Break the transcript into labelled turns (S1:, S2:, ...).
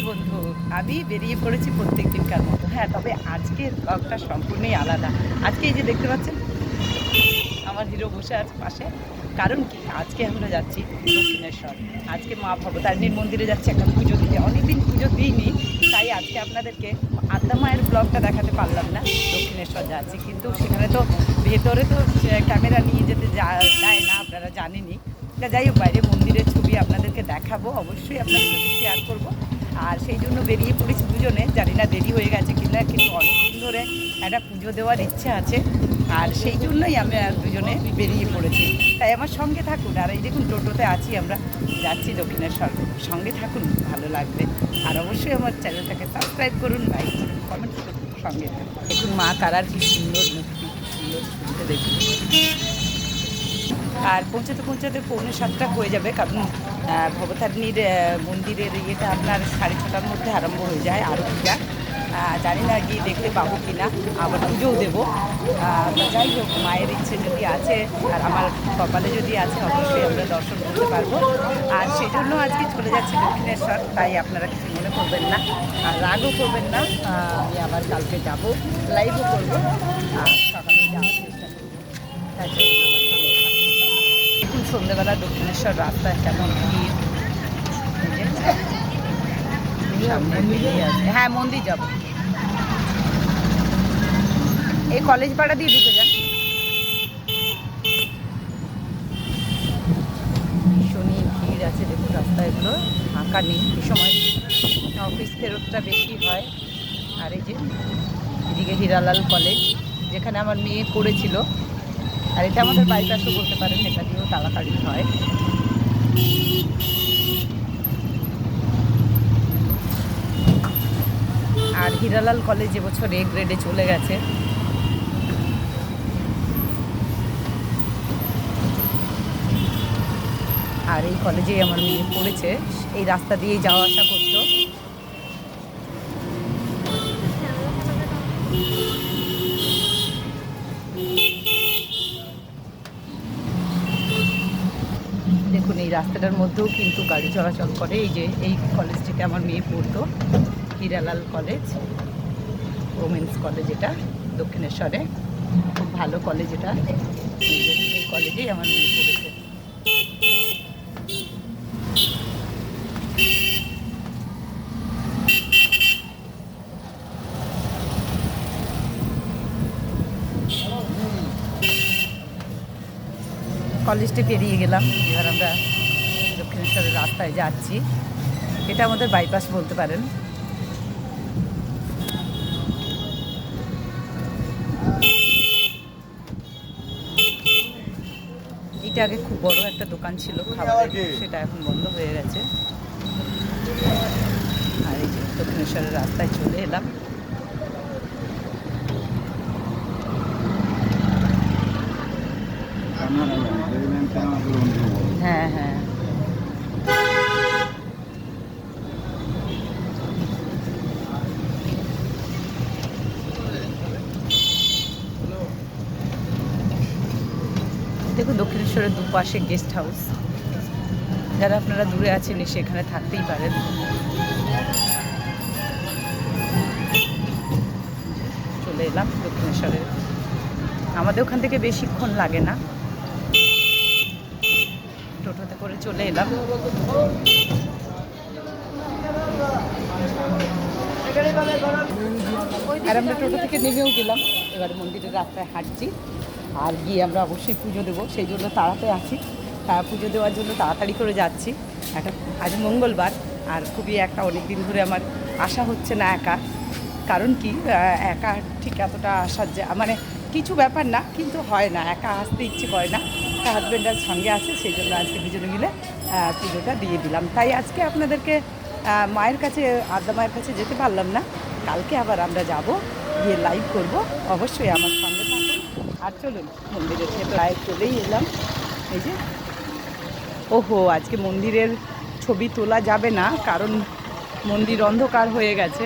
S1: বন্ধু, আমি বেরিয়ে পড়েছি প্রত্যেক দিনকার মতো। হ্যাঁ তবে আজকের ব্লগটা সম্পূর্ণই আলাদা। আজকে এই যে দেখতে পাচ্ছেন, আমার হিরো বসে আছে পাশে। কারণ কি? আজকে আমরা যাচ্ছি দক্ষিণেশ্বর। আজকে মা ভবতারিণীর মন্দিরে যাচ্ছি একটা পুজো দিতে। অনেকদিন পুজো দিইনি, তাই আজকে আপনাদেরকে আদ্যা মায়ের ব্লগটা দেখাতে পারলাম না। দক্ষিণেশ্বর যাচ্ছি, কিন্তু সেখানে তো ভেতরে তো ক্যামেরা নিয়ে যেতে যা- দেয় না, আপনারা জানেনই। যাই হোক, বাইরে মন্দিরের ছবি আপনাদেরকে দেখাবো, অবশ্যই আপনাদের সাথে শেয়ার করব। আর সেই জন্য বেরিয়ে পড়েছি দুজনে। জানি না দেরি হয়ে গেছে কিনা, কিন্তু অনেকদিন ধরে একটা পুজো দেওয়ার ইচ্ছে আছে। আর সেই জন্যই আমি দুজনে বেরিয়ে পড়েছি। তাই আমার সঙ্গে থাকুন। আর এই দেখুন, টোটোতে আছি আমরা। যাচ্ছি দক্ষিণেশ্বর। সঙ্গে থাকুন, ভালো লাগবে। আর অবশ্যই আমার চ্যানেলটাকে সাবস্ক্রাইব করুন লাইক করুন কমেন্ট করুন, সঙ্গে থাকুন। দেখুন মা তারার কি সুন্দর মূর্তি, কি সুন্দর দেখুন। আর পৌঁছাতে পৌঁছাতে পৌনে সাতটা হয়ে যাবে, কারণ ভবতারিণীর মন্দিরের ইয়েটা আপনার সাড়ে ছটার মধ্যে আরম্ভ হয়ে যায় আরতিটা আহ, জানি না গিয়ে দেখতে পাবো কি না আবার পুজোও দেবো। যাই হোক মায়ের ইচ্ছে যদি আছে আর আমার কপালে যদি আছে অবশ্যই আমরা দর্শন করতে পারব। আর সেই জন্য আজকে চলে যাচ্ছি দক্ষিণেশ্বর তাই আপনারা কিছু মনে করবেন না আর রাগও করবেন না। আমি আবার কালকে যাব লাইভও করব। আর সকালে যাওয়ার চেষ্টা করব জন্য আমার সঙ্গে থাকুন সবাই। দেখুন সন্ধ্যেবেলা দক্ষিণেশ্বর রাস্তায় কেমন ভিড়। হ্যাঁ মন্দির যাব। এই কলেজ পাড়া দিয়ে ঢুকে যান। ভীষণই ভিড় আছে, দেখুন রাস্তাগুলো, ফাঁকা নেই, এই সময় অফিস ফেরতটা বেশি হয়। আর এই যে এদিকে হিরালাল কলেজ, যেখানে আমার মেয়ে পড়েছিল আর এটা আমাদের বাইপাসও বলতে পারেন, এটা দিয়েও তাড়াতাড়ি হয়। আর হিরালাল কলেজ এবছর এ গ্রেডে চলে গেছে। আর এই কলেজেই আমার মেয়ে পড়েছে, এই রাস্তা দিয়েই যাওয়া আসা করতো। দেখুন, এই রাস্তাটার মধ্যেও কিন্তু গাড়ি চলাচল করে। এই যে, এই কলেজটিতে আমার মেয়ে পড়তো, হিরালাল কলেজ ওমেন্স কলেজ এটা, দক্ষিণেশ্বরে। খুব ভালো কলেজ এটা। এই কলেজেই আমার মেয়ে পড়েছে। কলেজটা পেরিয়ে গেলাম। এবার আমরা দক্ষিণেশ্বরের রাস্তায় যাচ্ছি। এটা আমাদের বাইপাস বলতে পারেন। এটা আগে খুব বড় একটা দোকান ছিল, খাবারের সেটা এখন বন্ধ হয়ে গেছে। আর এই যে দক্ষিণেশ্বরের রাস্তায় চলে এলাম হ্যাঁ হ্যাঁ দেখুন, দক্ষিণেশ্বরের দুপাশে গেস্ট হাউস যারা আপনারা দূরে আছেন এসে এখানে থাকতেই পারেন। চলে এলাম দক্ষিণেশ্বরের। আমাদের ওখান থেকে বেশিক্ষণ লাগে না। টোটোতে করে চলে এলাম। আর আমরা টোটো থেকে নেমেও গেলাম। এবার মন্দিরের রাস্তায় হাঁটছি। আর গিয়ে আমরা অবশ্যই পুজো দেবো। সেই জন্য তাড়াতে আছি। তারা পুজো দেওয়ার জন্য তাড়াতাড়ি করে যাচ্ছি। একটা আজ মঙ্গলবার, আর খুবই একটা অনেক দিন ধরে আমার আশা হচ্ছে না একা। কারণ কি একা ঠিক এতটা আসার যে মানে কিছু ব্যাপার না, কিন্তু হয় না। একা আসতে ইচ্ছে করে না। তার হাজব্যান্ডার সঙ্গে আছে, সেই জন্য আজকে দুজনে মিলে পুজোটা দিয়ে দিলাম। তাই আজকে আপনাদেরকে মায়ের কাছে আদ্যা মায়ের কাছে যেতে পারলাম না। কালকে আবার আমরা যাব, গিয়ে লাইভ করব। অবশ্যই আমার সঙ্গে আর চলুন, মন্দিরের প্রায় চলেই এলাম। এই যে, ওহো, আজকে মন্দিরের ছবি তোলা যাবে না, কারণ মন্দির অন্ধকার হয়ে গেছে।